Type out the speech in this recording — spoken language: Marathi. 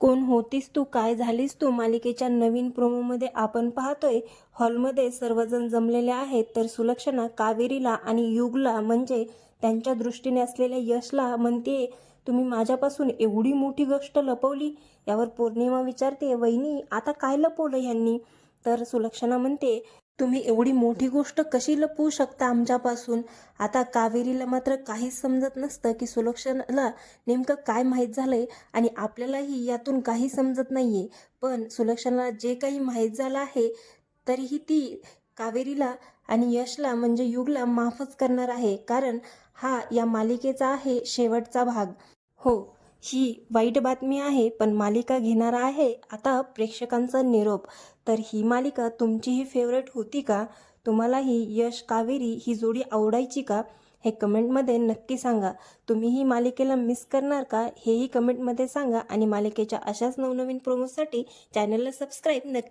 कोण होतीस तू काय झालीस तू? मालिकेच्या नवीन प्रोमोमध्ये आपण पाहतोय हॉलमध्ये सर्वजण जमलेले आहेत तर सुलक्षणा कावेरीला आणि युगला म्हणजे त्यांच्या दृष्टीने असलेल्या यशला म्हणते तुम्ही माझ्यापासून एवढी मोठी गोष्ट लपवली? यावर पौर्णिमा विचारते वहिनी आता काय लपवलं ह्यांनी? तर सुलक्षणा म्हणते तुम्ही एवढी मोठी गोष्ट कशी लपवू शकता आमच्यापासून? आता कावेरीला मात्र काहीच समजत नसतं की सुलक्षणाला नेमकं काय माहीत झालंय आणि आपल्यालाही यातून काही समजत नाहीये. पण सुलक्षणाला जे काही माहीत झालं आहे तरीही ती कावेरीला आणि यशला म्हणजे युगला माफच करणार आहे. कारण हा या मालिकेचा आहे शेवटचा भाग. हो. ही वाईट बातमी आहे पण मालिका घेणारा आहे. आता प्रेक्षकांचा निरोप. तर ही मालिका तुमचीही फेवरेट होती का? तुम्हालाही यश कावेरी ही जोडी आवडायची का? हे कमेंटमध्ये नक्की सांगा. तुम्ही ही मालिकेला मिस करणार का? हेही कमेंटमध्ये सांगा आणि मालिकेच्या अशाच नवनवीन प्रोमोसाठी चॅनलला सबस्क्राईब नक्की